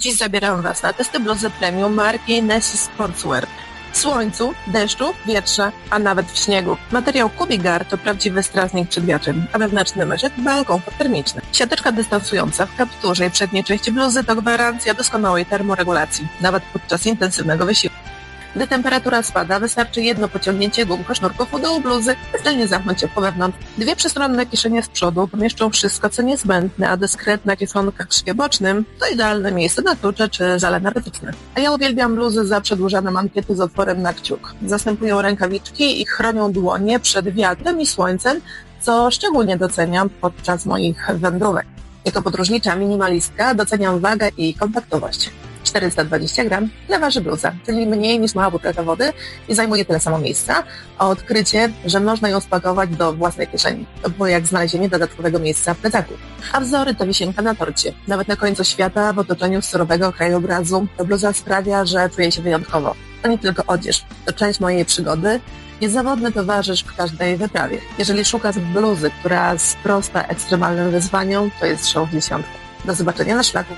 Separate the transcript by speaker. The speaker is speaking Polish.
Speaker 1: Dziś zabieram Was na testy bluzy premium marki Nessie Sportswear. W słońcu, deszczu, wietrze, a nawet w śniegu. Materiał Kubigar to prawdziwy strażnik przed wiatrem, a wewnętrzny myszek komfort termiczny. Siateczka dystansująca w kapturze i przedniej części bluzy to gwarancja doskonałej termoregulacji, nawet podczas intensywnego wysiłku. Gdy temperatura spada, wystarczy jedno pociągnięcie gumko sznurków u dołu bluzy, zdalnie zamknąć się po wewnątrz. Dwie przestronne kieszenie z przodu pomieszczą wszystko, co niezbędne, a dyskretna kieszonka w szwie bocznym to idealne miejsce na klucze czy żale energetyczne. A ja uwielbiam bluzy za przedłużane mankiety z otworem na kciuk. Zastępują rękawiczki i chronią dłonie przed wiatrem i słońcem, co szczególnie doceniam podczas moich wędrówek. Jako podróżnicza minimalistka doceniam wagę i kompaktowość. 420 gram ile waży bluza, czyli mniej niż mała butelka wody i zajmuje tyle samo miejsca, a odkrycie, że można ją spakować do własnej kieszeni, to było jak znalezienie dodatkowego miejsca w plecaku. A wzory to wisienka na torcie. Nawet na końcu świata, w otoczeniu surowego krajobrazu, bluza sprawia, że czuję się wyjątkowo. To nie tylko odzież, to część mojej przygody, niezawodny towarzysz w każdej wyprawie. Jeżeli szukasz bluzy, która sprosta ekstremalnym wyzwaniom, to jest show w dziesiątkę. Do zobaczenia na szlaku.